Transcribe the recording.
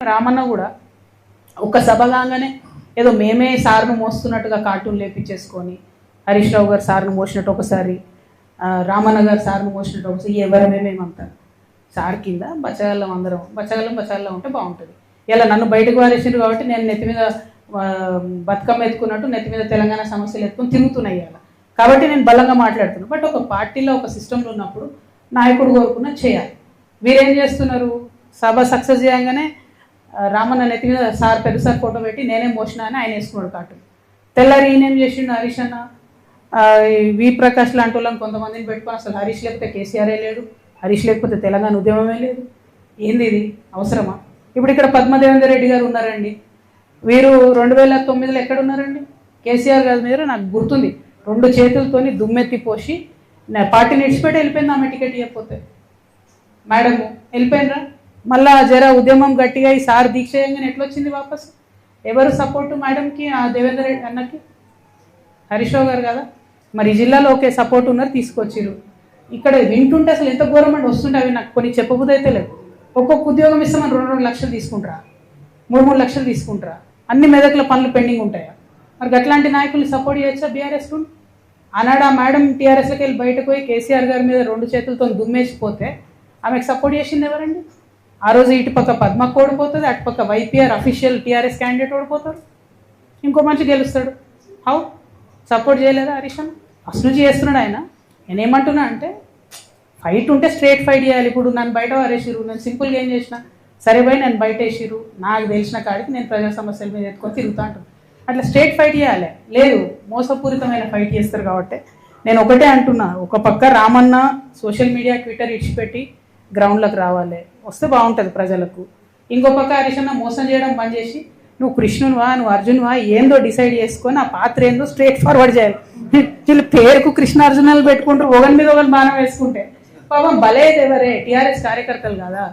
రామన్న కూడా ఒక సభ కాగానే ఏదో మేమే సార్ను మోస్తున్నట్టుగా కార్టూన్ లేపించేసుకొని హరీష్ రావు గారు సార్ను మోసినట్టు ఒకసారి రామన్న గారు సార్ను మోసినట్టు ఒకసారి ఎవరు మేమేమంటారు సార్ కింద బచ్చగల్లం అందరం. బచ్చగల్లం బచ్చగల్లం ఉంటే బాగుంటుంది. ఇలా నన్ను బయటకు వారేసారు కాబట్టి నేను నెత్తి మీద బతుకమ్మ ఎత్తుకున్నట్టు నెత్తి మీద తెలంగాణ సమస్యలు ఎత్తుకుని తిరుగుతున్నాయి ఇవాళ కాబట్టి నేను బలంగా మాట్లాడుతున్నాను బట్ ఒక పార్టీలో ఒక సిస్టంలో ఉన్నప్పుడు నాయకుడు కోరుకున్న చేయాలి. వీరేం చేస్తున్నారు? సభ సక్సెస్ చేయగానే రామన్న నెత్తి మీద సార్ పెద్ద సార్ ఫోటో పెట్టి నేనే మోసిన అని ఆయన వేసుకున్నాడు కాటు తెల్లారి ఈయనేం చేసిండు హరీష్ అన్న? వి ప్రకాష్ లాంటి వాళ్ళని కొంతమందిని పెట్టుకొని అసలు హరీష్ లేకపోతే కేసీఆరే లేడు హరీష్ లేకపోతే తెలంగాణ ఉద్యమమే లేదు. ఏంది ఇది? అవసరమా? ఇప్పుడు ఇక్కడ పద్మదేవేందర్ రెడ్డి గారు ఉన్నారండి. వీరు రెండు వేల తొమ్మిదిలో ఎక్కడ ఉన్నారండి? కేసీఆర్ గారి మీద నాకు గుర్తుంది. రెండు చేతులతోని దుమ్మెత్తి పోసి నా పార్టీని ఇడిచిపెట్టి వెళ్ళిపోయింది ఆమె టికెట్ ఇవ్వకపోతే. మేడము వెళ్ళిపోయినరా? మళ్ళా జర ఉద్యమం గట్టిగా ఈ సార్ దీక్ష చేయగానే ఎట్లొచ్చింది వాపస్? ఎవరు సపోర్టు మేడంకి ఆ దేవేంద్ర రెడ్డి అన్నకి? హరీష్ గారు కదా? మరి జిల్లాలో ఒకే సపోర్ట్ ఉన్నారు తీసుకొచ్చిరు ఇక్కడ వింటుంటే అసలు ఎంత ఘోరం అండి వస్తుంటే అవి నాకు కొన్ని చెప్పబుద్ధి అయితే లేదు. ఒక్కొక్క ఉద్యోగం ఇస్తామని రెండు రెండు లక్షలు తీసుకుంటారా? మూడు మూడు లక్షలు తీసుకుంటారా? అన్ని మెదకుల పనులు పెండింగ్ ఉంటాయా? మరి అట్లాంటి నాయకుల్ని సపోర్ట్ చేయొచ్చా బీఆర్ఎస్ ఆనాడు ఆ మేడం టీఆర్ఎస్లోకి వెళ్ళి బయటకు పోయి కేసీఆర్ గారి మీద రెండు చేతులతో దుమ్మేసిపోతే ఆమెకు సపోర్ట్ చేసింది ఎవరండి? ఆ రోజు ఇటు పక్క పద్మకు ఓడిపోతుంది అటు పక్క వైపీఆర్ అఫీషియల్ టీఆర్ఎస్ క్యాండిడేట్ ఓడిపోతారు. ఇంకో మనిషి గెలుస్తాడు. హౌ సపోర్ట్ చేయలేదా హరీష్ అన్న? ఫస్ట్ నుంచి చేస్తున్నాడు ఆయన. నేనేమంటున్నా అంటే ఫైట్ ఉంటే స్ట్రేట్ ఫైట్ చేయాలి. ఇప్పుడు నన్ను బయట వారేసిరు నేను సింపుల్గా ఏం చేసిన. సరే పోయి నేను బయట వేసిరు నాకు తెలిసిన కాడికి నేను ప్రజా సమస్యల మీద ఎత్తుకొని తిరుగుతూ ఉంటాను అట్లా స్ట్రేట్ ఫైట్ చేయాలి. లేదు మోసపూరితమైన ఫైట్ చేస్తారు కాబట్టి. నేను ఒకటే అంటున్నా. ఒక పక్క రామన్న సోషల్ మీడియా ట్విట్టర్ ఇడిచిపెట్టి గ్రౌండ్లోకి రావాలి. వస్తే బాగుంటుంది ప్రజలకు. ఇంకో పక్క హరీష్ మోసం చేయడం బంద్ చేసి నువ్వు కృష్ణునివా నువ్వు అర్జునువా ఏందో డిసైడ్ చేసుకొని ఆ పాత్ర ఏందో స్ట్రేట్ ఫార్వర్డ్ చేయాలి. వీళ్ళు పేరుకు కృష్ణార్జునాలు పెట్టుకుంటారు ఒకరి మీద ఒకరు బాణం వేసుకుంటే. పాపం భలే ఎవరే టీఆర్ఎస్ కార్యకర్తలు కదా.